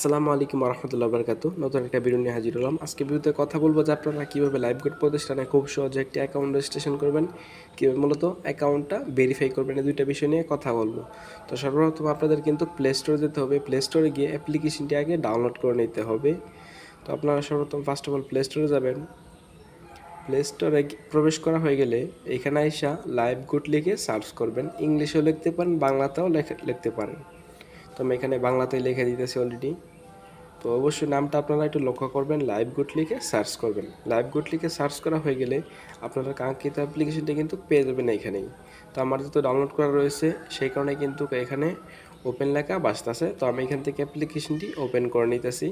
আসসালামু আলাইকুম রহমতুল্লাহ বরকাতু নতুন একটা ভিডিও নিয়ে হাজির হলাম। আজকে ভিডিওতে কথা বলব যে আপনারা কীভাবে লাইভ কোড প্রতিষ্ঠানে খুব সহজে একটি অ্যাকাউন্ট রেজিস্ট্রেশন করবেন, কীভাবে মূলত অ্যাকাউন্টটা ভেরিফাই করবেন, এই দুইটা বিষয় নিয়ে কথা বলব। তো সর্বপ্রথম আপনাদের কিন্তু প্লে স্টোরে যেতে হবে। প্লে স্টোরে গিয়ে অ্যাপ্লিকেশনটি আগে ডাউনলোড করে নিতে হবে। তো আপনারা সর্বপ্রথম ফার্স্ট অফ অল প্লে স্টোরে যাবেন। প্লে স্টোরে প্রবেশ করা হয়ে গেলে এখানে আইসা লাইভ গুড লিখে সার্চ করবেন। ইংলিশেও লিখতে পারেন, বাংলাতেও লেখ- লিখতে পারেন। তো আমি এখানে বাংলাতেই লিখে দিতেছি অলরেডি তো অবশ্যই নামটা আপনারা একটু লক্ষ্য করবেন লাইভ গুড লিখে সার্চ করবেন। লাইভ গুড লিখে সার্চ করা হয়ে গেলে আপনারা কাঙ্ক্ষিত অ্যাপ্লিকেশনটি কিন্তু পেয়ে যাবেন এখানেই তো আমার যেহেতু ডাউনলোড করা রয়েছে, সেই কারণে কিন্তু এখানে ওপেন লেখা বাঁচতেছে তো আমি এখান থেকে অ্যাপ্লিকেশনটি ওপেন করে নিতেছি।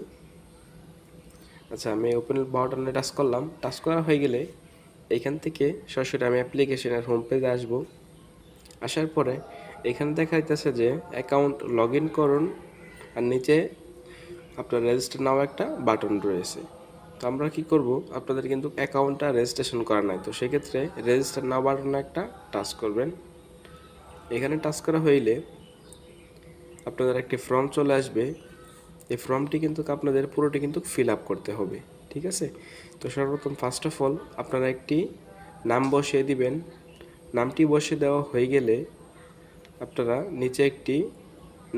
আচ্ছা আমি ওপেন বাটনে টাচ করলাম। টাচ করা হয়ে গেলে এখান থেকে সরাসরি আমি অ্যাপ্লিকেশনের হোম পেজে আসব। আসার পরে এখানে দেখা যাইতেছে যে অ্যাকাউন্ট লগ ইন করুন। আর নিচে আপনার রেজিস্টার নাও একটা বাটন রয়েছে। তো আমরা কি করব? আপনাদের কিন্তু অ্যাকাউন্টটা রেজিস্ট্রেশন করা নাই। তো সেক্ষেত্রে রেজিস্টার নাও বাটনে একটা টাচ করবেন। এখানে টাচ করা হইলে আপনাদের একটি ফর্ম চলে আসবে। এই ফর্মটি কিন্তু আপনাদের পুরোটি কিন্তু ফিল আপ করতে হবে, ঠিক আছে? তো সর্বপ্রথম ফার্স্ট অফ অল আপনারা একটি নাম বসিয়ে দিবেন। নামটি বসিয়ে দেওয়া হয়ে গেলে আপনারা নিচে একটি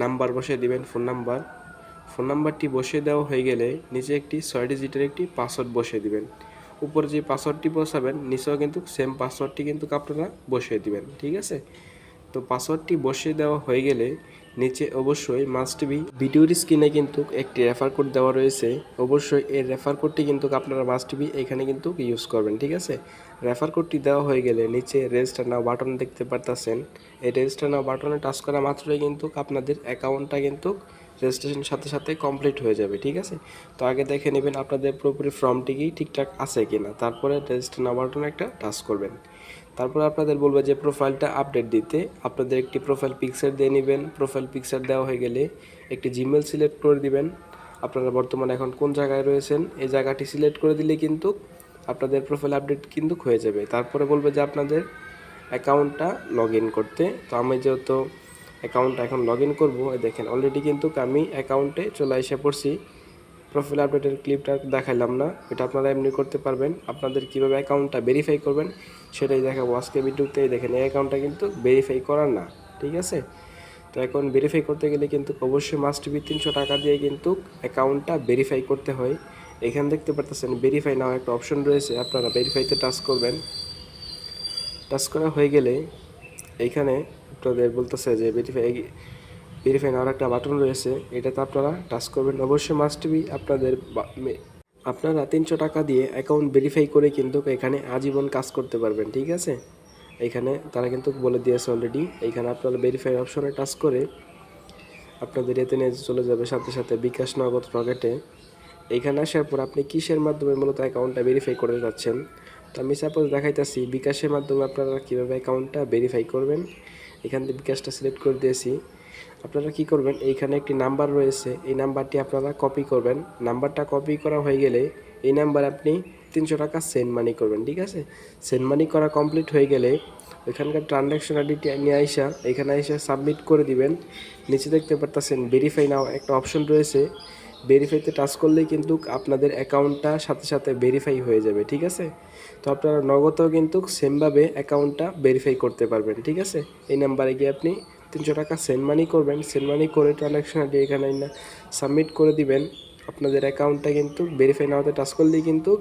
নাম্বার বসিয়ে দিবেন ফোন নাম্বার ফোন নাম্বারটি বসিয়ে দেওয়া হয়ে গেলে নিচে একটি ছয় ডিজিটের একটি পাসওয়ার্ড বসিয়ে দিবেন। উপরে যে পাসওয়ার্ডটি বসাবেন, নিচেও কিন্তু সেম পাসওয়ার্ডটি কিন্তু আপনারা বসিয়ে দিবেন, ঠিক আছে? তো পাসওয়ার্ডটি বসিয়ে দেওয়া হয়ে গেলে নিচে অবশ্যই মাস্ট বি ভিডিওর স্ক্রিনে কিন্তু একটি রেফার কোড দেওয়া রয়েছে। অবশ্যই এই রেফার কোডটি কিন্তু আপনারা মাস্ট বি এখানে কিন্তু ইউজ করবেন, ঠিক আছে? রেফার কোডটি দেওয়া হয়ে গেলে নিচে রেজিস্টার নাও বাটন দেখতে পারতেছেন। এই রেজিস্টার নাও বাটনে টাচ করা মাত্রই কিন্তু আপনাদের অ্যাকাউন্টটা কিন্তু রেজিস্ট্রেশন সাথে সাথে কমপ্লিট হয়ে যাবে, ঠিক আছে? তো আগে দেখে নেবেন আপনাদের পুরোপুরি ফর্মটি কি ঠিকঠাক আছে কিনা। তারপরে রেজিস্টার নাও বাটনে একটা টাচ করবেন। তারপর আপনাদের বলবে যে প্রোফাইলটা আপডেট দিতে। আপনাদের একটি প্রোফাইল পিকচার দিয়ে নেবেন। প্রোফাইল পিকচার দেওয়া হয়ে গেলে একটি জিমেল সিলেক্ট করে দিবেন। আপনারা বর্তমানে এখন কোন জায়গায় রয়েছেন? এই জায়গাটি সিলেক্ট করে দিলে কিন্তু আপনাদের প্রোফাইল আপডেট কিন্তু হয়ে যাবে। তারপরে বলবে যে আপনাদের অ্যাকাউন্টটা লগ ইন করতে। তো আমি যেহেতু অ্যাকাউন্টটা এখন লগ ইন করব দেখেন অলরেডি কিন্তু আমি অ্যাকাউন্টে চলে এসে পড়ছি। প্রোফাইল আপডেটের ক্লিপটা দেখাইলাম না, এটা আপনারা এমনি করতে পারবেন। আপনাদের কীভাবে অ্যাকাউন্টটা ভেরিফাই করবেন, সেটাই দেখাবো। আজকে ভিডিওতেই দেখেন, এই অ্যাকাউন্টটা কিন্তু ভেরিফাই করার না, ঠিক আছে? তো এখন ভেরিফাই করতে গেলে কিন্তু অবশ্যই মাস্ট বি তিনশো টাকা দিয়ে কিন্তু অ্যাকাউন্টটা ভেরিফাই করতে হয়। এখানে দেখতে পারতেছেন ভেরিফাই নাও একটা অপশন রয়েছে, আপনারা ভেরিফাইতে টাচ করবেন। টাচ করা হয়ে গেলে এইখানে আপনাদের বলতেছে যে ভেরিফাই ভেরিফাই নেওয়ার একটা বাটন রয়েছে, এটাতে আপনারা টাচ করবেন। অবশ্যই মাস্ট বি আপনাদের আপনারা তিনশো টাকা দিয়ে অ্যাকাউন্ট ভেরিফাই করে কিন্তু এখানে আজীবন কাজ করতে পারবেন, ঠিক আছে? এখানে তারা কিন্তু বলে দিয়েছে অলরেডি এইখানে আপনারা ভেরিফাই অপশনে টাচ করে আপনাদের এতে নিয়ে চলে যাবে। সাথে সাথে বিকাশ নগদ রকেটে এইখানে আসার পর আপনি কিসের মাধ্যমে মূলত অ্যাকাউন্টটা ভেরিফাই করতে যাচ্ছেন? তো আমি সাপোজ দেখাইতেছি, বিকাশের মাধ্যমে আপনারা কীভাবে অ্যাকাউন্টটা ভেরিফাই করবেন? এখান থেকে বিকাশটা সিলেক্ট করে দিয়েছি। আপনারা কি করবেন? এইখানে একটি নাম্বার রয়েছে। এই নাম্বারটি আপনারা কপি করবেন। নাম্বারটা কপি করা হয়ে গেলে এই নাম্বার আপনি তিনশো টাকা সেন্ড মানি করবেন, ঠিক আছে? সেন্ড মানি করা কমপ্লিট হয়ে গেলে এখানকার ট্রানজ্যাকশন আইডিটি নিয়ে আইসা, এখানে আইসা সাবমিট করে দিবেন। নিচে দেখতে পারতেছেন ভেরিফাই নাও একটা অপশন রয়েছে। ভেরিফাইতে টাচ করলেই কিন্তু আপনাদের অ্যাকাউন্টটা সাথে সাথে ভেরিফাই হয়ে যাবে, ঠিক আছে? তো আপনারা নগদও কিন্তু সেমভাবে অ্যাকাউন্টটা ভেরিফাই করতে পারবেন, ঠিক আছে? এই নাম্বারে গিয়ে আপনি তিনশো টাকা সেন্ড মানি করবেন সেন্ড মানি করে ট্রানজ্যাকশন আইডি এখানে না সাবমিট করে দিবেন। আপনাদের অ্যাকাউন্টটা কিন্তু ভেরিফাই না হতে টাচ করলেই কিন্তু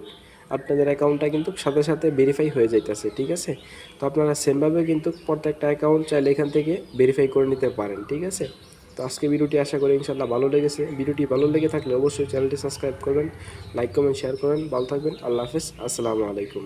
আপনাদের অ্যাকাউন্টটা কিন্তু সাথে সাথে ভেরিফাই হয়ে যাইতেছে, ঠিক আছে? তো আপনারা সেমভাবে কিন্তু প্রত্যেকটা অ্যাকাউন্ট চাইলে এখান থেকে ভেরিফাই করে নিতে পারেন, ঠিক আছে? তো আজকে ভিডিওটি আশা করি ইনশাল্লাহ ভালো লেগেছে। ভিডিওটি ভালো লেগে থাকলে অবশ্যই চ্যানেলটি সাবস্ক্রাইব করবেন লাইক কমেন্ট শেয়ার করবেন। ভালো থাকবেন। আল্লাহ হাফেজ। আসসালামু আলাইকুম।